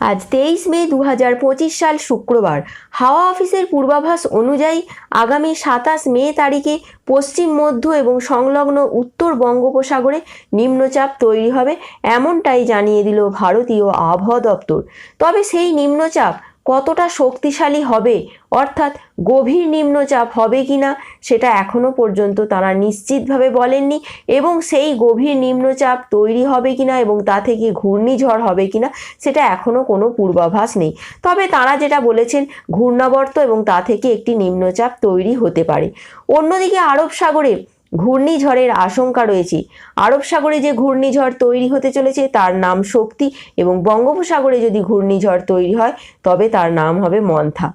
আজ তেইশ মে দু হাজার পঁচিশ সাল শুক্রবার। হাওয়া অফিসের পূর্বাভাস অনুযায়ী আগামী সাতাশ মে তারিখে পশ্চিম, মধ্য এবং সংলগ্ন উত্তর বঙ্গোপসাগরে নিম্নচাপ তৈরি হবে, এমনটাই জানিয়ে দিল ভারতীয় আবহাওয়া দপ্তর। তবে সেই নিম্নচাপ কতটা শক্তিশালী হবে? অর্থাৎ গভীর নিম্নচাপ হবে কি না সেটা এখনও পর্যন্ত তারা নিশ্চিতভাবে বলেননি এবং সেই গভীর নিম্নচাপ তৈরি হবে কি না এবং তা থেকে ঘূর্ণিঝড় হবে কিনা সেটা এখনও কোনো পূর্বাভাস নেই। তবে তারা যেটা বলেছেন, ঘূর্ণাবর্ত এবং তা থেকে একটি নিম্নচাপ তৈরি হতে পারে। অন্যদিকে আরব সাগরে ঘূর্ণিঝড়ের আশঙ্কা রয়েছে। আরব সাগরে যে ঘূর্ণিঝড় তৈরি হতে চলেছে, তার নাম শক্তি এবং বঙ্গোপসাগরে যদি ঘূর্ণিঝড় তৈরি হয়, তবে তার নাম হবে মন্থা।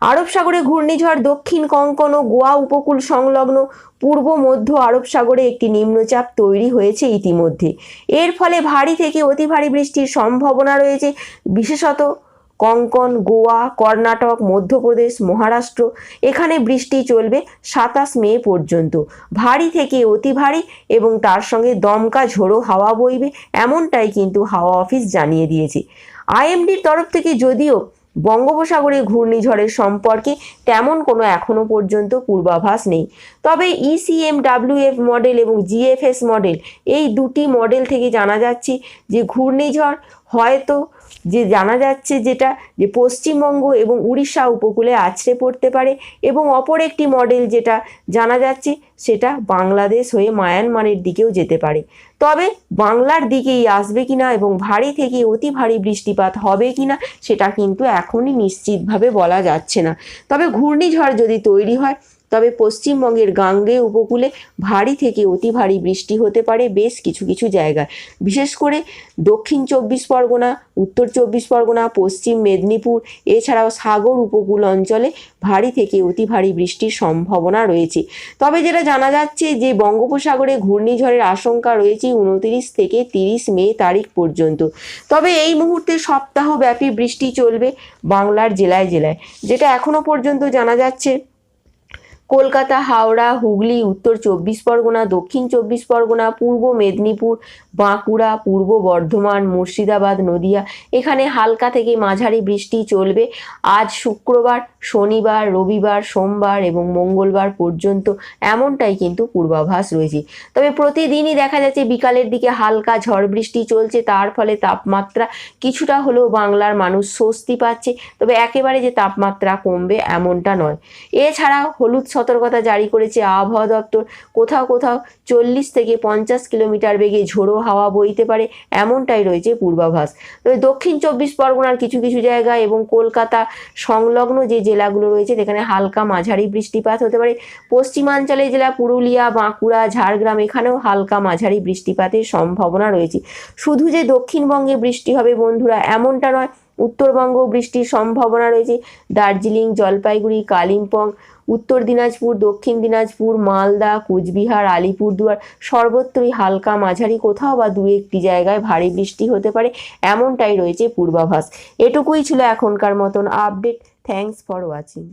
আরব সাগরে ঘূর্ণিঝড় দক্ষিণ কঙ্কন ও গোয়া উপকূল সংলগ্ন পূর্ব মধ্য আরব সাগরে একটি নিম্নচাপ তৈরি হয়েছে ইতিমধ্যে। এর ফলে ভারী থেকে অতি ভারী বৃষ্টির সম্ভাবনা রয়েছে। বিশেষত কঙ্কন, গোয়া, কর্ণাটক, মধ্যপ্রদেশ, মহারাষ্ট্র, এখানে বৃষ্টি চলবে সাতাশ মে পর্যন্ত। ভারী থেকে অতি ভারী এবং তার সঙ্গে দমকা ঝোড়ো হাওয়া বইবে, এমনটাই কিন্তু হাওয়া অফিস জানিয়ে দিয়েছে। আইএমডির তরফ থেকে যদিও বঙ্গোপসাগরে ঘূর্ণিঝড়ের সম্পর্কে তেমন কোনো এখনও পর্যন্ত পূর্বাভাস নেই, তবে E ইসিএম ডাব্লিউএফ মডেল এবং জিএফএস মডেল এই দুটি মডেল থেকে জানা যাচ্ছে যে ঘূর্ণিঝড় হয়তো যে জানা যাচ্ছে যেটা যে পশ্চিমবঙ্গ এবং উড়িষ্যা উপকূলে আছড়ে পড়তে পারে এবং অপর একটি মডেল যেটা জানা যাচ্ছে সেটা বাংলাদেশ হয়ে মায়ানমারের দিকেও যেতে পারে। তবে বাংলার দিকেই আসবে কিনা এবং ভারী থেকে অতি ভারী বৃষ্টিপাত হবে কিনা সেটা কিন্তু এখনই নিশ্চিতভাবে বলা যাচ্ছে না। তবে ঘূর্ণিঝড় যদি তৈরি হয় তবে পশ্চিমবঙ্গের গাঙ্গে উপকূলে ভারী থেকে অতি ভারী বৃষ্টি হতে পারে বেশ কিছু কিছু জায়গায়। বিশেষ করে দক্ষিণ চব্বিশ পরগনা, উত্তর চব্বিশ পরগনা, পশ্চিম মেদিনীপুর, এছাড়াও সাগর উপকূল অঞ্চলে ভারী থেকে অতি ভারী বৃষ্টির সম্ভাবনা রয়েছে। তবে যেটা জানা যাচ্ছে যে বঙ্গোপসাগরে ঘূর্ণিঝড়ের আশঙ্কা রয়েছে উনতিরিশ থেকে তিরিশ মে তারিখ পর্যন্ত। তবে এই মুহূর্তে সপ্তাহব্যাপী বৃষ্টি চলবে বাংলার জেলায় জেলায়, যেটা এখনও পর্যন্ত জানা যাচ্ছে। কলকাতা, হাওড়া, হুগলি, উত্তর চব্বিশ পরগনা, দক্ষিণ চব্বিশ পরগনা, পূর্ব মেদিনীপুর, বাঁকুড়া, পূর্ব বর্ধমান, মুর্শিদাবাদ, নদিয়া। এখানে হালকা থেকে মাঝারি বৃষ্টি চলবে। আজ শুক্রবার, শনিবার, রবিবার, সোমবার এবং মঙ্গলবার পর্যন্ত এমনটাই কিন্তু পূর্বাভাস রয়েছে। তবে প্রতিদিনই দেখা যাচ্ছে বিকালের দিকে হালকা ঝড় বৃষ্টি চলছে। তার ফলে তাপমাত্রা কিছুটা হলেও বাংলার মানুষ স্বস্তি পাচ্ছে। তবে একেবারে যে তাপমাত্রা কমবে এমনটা নয়। এছাড়া হলুদ সতর্কতা জারি করেছে আবহাওয়া দপ্তর। কোথাও কোথাও চল্লিশ থেকে পঞ্চাশ কিলোমিটার বেগে ঝোড়ো হাওয়া বইতে পারে, এমনটাই রয়েছে পূর্বাভাস। তবে দক্ষিণ চব্বিশ পরগনার কিছু কিছু জায়গায় এবং কলকাতা সংলগ্ন যে জেলাগুলো রয়েছে, সেখানে হালকা মাঝারি বৃষ্টিপাত হতে পারে। পশ্চিমাঞ্চলে জেলা পুরুলিয়া, বাঁকুড়া, ঝাড়গ্রাম, এখানেও হালকা মাঝারি বৃষ্টিপাতের সম্ভাবনা রয়েছে। শুধু যে দক্ষিণবঙ্গে বৃষ্টি হবে বন্ধুরা, এমনটা নয় উত্তরবঙ্গ বৃষ্টির সম্ভাবনা রয়েছে। দার্জিলিং, জলপাইগুড়ি, কালিম্পং, উত্তর দিনাজপুর, দক্ষিণ দিনাজপুর, মালদা, কুচবিহার, আলিপুরদুয়ার, সর্বত্রই হালকা মাঝারি, কোথাও বা দু একটি জায়গায় ভারী বৃষ্টি হতে পারে। এমনটাই রয়েছে পূর্বাভাস। এটুকুই ছিল এখনকার মতন আপডেট থ্যাংকস ফর ওয়াচিং